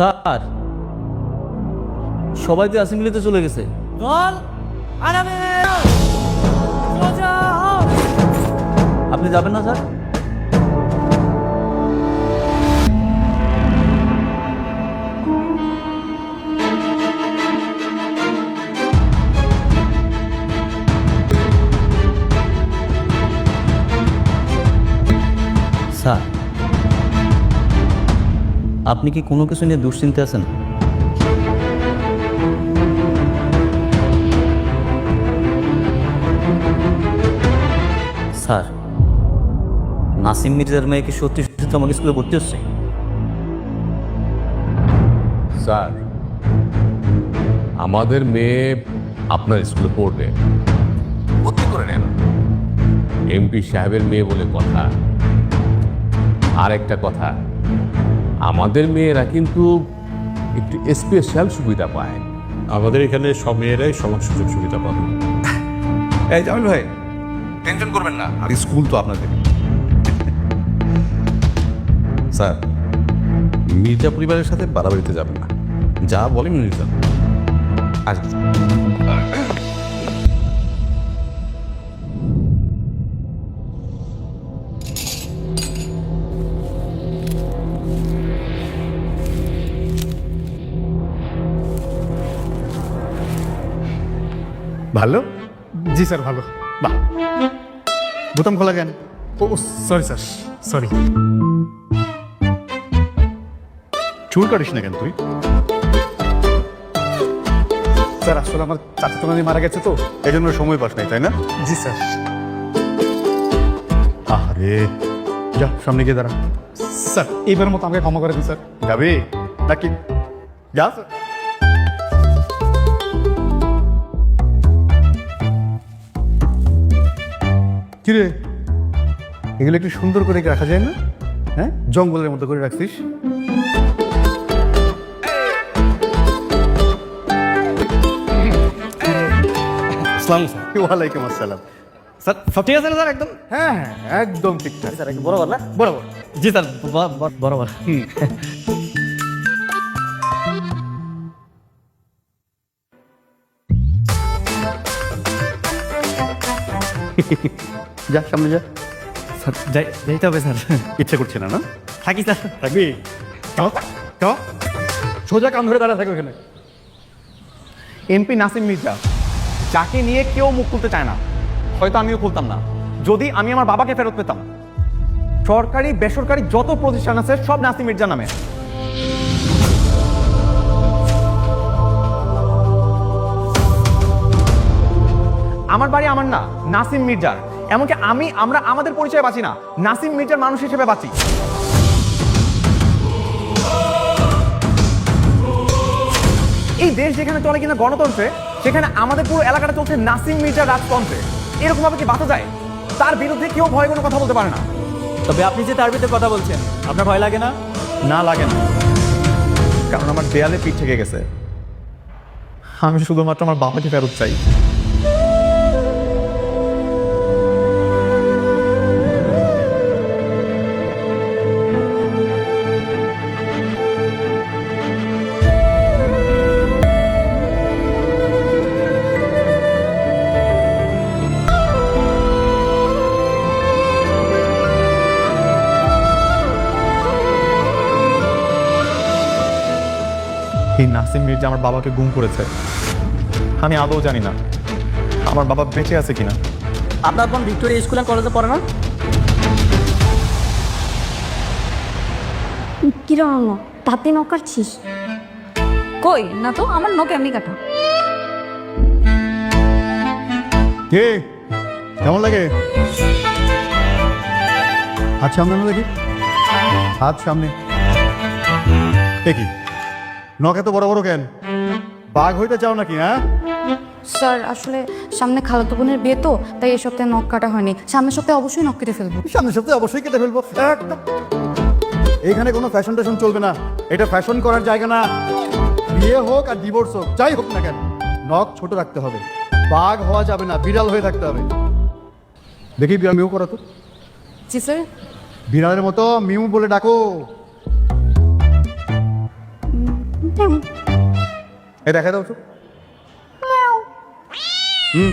Sir. সবাই তো অ্যাসেম্বলিতে চলে গেছে। দল আরামে। আপনি যাবেন না স্যার? আপনি কি কোনো কিছু নিয়ে দুশ্চিন্তে আছেন? স্যার, নাসিম মির্জার মেয়ে কি সত্যি সত্যি আমাকে স্কুলে ভর্তি হচ্ছে? স্যার, আমাদের মেয়ে আপনার স্কুলে পড়বে। ভর্তি করে নেন। এমপি সাহেবের মেয়ে বলে কথা। আর একটা কথা আমাদের মেয়েরা কিন্তু একটু স্পেশাল সুবিধা পায়। আমাদের এখানে সব মেয়েরাই সমান সুযোগ সুবিধা পাবে এই জামিল ভাই টেনশন করবেন না আর স্কুল তো আপনাদের। স্যার মির্জা পরিবারের সাথে বাড়াবাড়িতে যাবেন না। যা বলেন মির্জা আসবেন ভালো? জি স্যার ভালো। বাহ। বোতাম খোলা কেন? Oh sorry sir sorry. চুল কাটিস না কেন তুই? স্যার আসলে আমার চাচা তো মারা গেছে তো। এই জন্য সময় পাস নাই তাই না? জি স্যার। আরে যা সামনে গিয়ে দাঁড়া। স্যার এইবার মতো আমাকে ক্ষমা করে দিন স্যার। যাবি? নাকি? যা। স্যার কিরে? এগুলো একটু সুন্দর করে রাখা যায় না? হ্যাঁ? জঙ্গলের মতো করে রাখছিস। ওয়ালাইকুম আসসালাম। স্যার সব ঠিক আছে না স্যার একদম? হ্যাঁ হ্যাঁ একদম ঠিকঠাক স্যার বরাবর না? বরাবর। জি স্যার বরাবর। যা সামনে যা। স্যার যাই যাইতে হবে স্যার। ইচ্ছে করছে না না? থাকি স্যার। থাকবি? সোজা কান ধরে দাঁড়া থাকে ওখানে এমপি নাসিম মির্জা যাকে নিয়ে কেউ মুখ খুলতে চায় না হয়তো আমিও খুলতাম না। যদি আমি আমার বাবাকে ফেরত পেতাম সরকারি বেসরকারি যত প্রতিষ্ঠান আছে সব নাসিম মির্জা নামে। আমার বাড়ি আমার না নাসিম মির্জার। এমনকি আমি আমরা আমাদের পরিচয় বাঁচি না। নাসিম মির্জার মানুষ হিসেবে বাঁচি। এই দেশ যেখানে চলে কিনা গণতন্ত্রে সেখানে আমাদের পুরো এলাকাটা চলছে নাসিম মির্জার রাজতন্ত্রে। এরকম ভাবে কি বাঁচা যায়? তার বিরুদ্ধে কেউ ভয় কোনো কথা বলতে পারে না। তবে আপনি যে তার ভিতরে কথা বলছেন আপনার ভয় লাগে না? না লাগে না। কারণ আমার দেয়ালে পিঠ থেকে গেছে। আমি শুধুমাত্র আমার বাবাকে ফেরত চাই। এই নাসিম মির্জা আমার বাবাকে গুম করেছে। আমি আদৌ জানি না আমার বাবা বেঁচে আছে কিনা। আপনার বোন ভিক্টোরিয়া স্কুল অ্যান্ড কলেজে পড়ে না? কিরম তাতে নখ কাটছিস? কই? না তো আমার নখ এমনি কাটা। কে? কেমন লাগে? হাত সামনে দেখি? হাত সামনে কি? নখ এত বড় বড় কেন? বাঘ হইতে চাও নাকি হ্যাঁ? স্যার আসলে সামনে খালাতো বোনের বিয়ে তো তাই এই সপ্তাহে নখ কাটা হয়নি। সামনের সপ্তাহে অবশ্যই নখ কেটে ফেলব। সামনের সপ্তাহে অবশ্যই কেটে ফেলব। একদম। এখানে কোনো ফ্যাশন ট্যাশন চলবে না। এটা ফ্যাশন করার জায়গা না। বিয়ে হোক আর ডিভোর্স হোক যাই হোক না কেন নখ ছোট রাখতে হবে। বাঘ হওয়া যাবে না বিড়াল হয়ে থাকতে হবে। দেখি বিড়াল মিউ করো তো। জি স্যার। বিড়ালের মতো মিউ বলে ডাকো। এ দেখা দাও তো। হুম।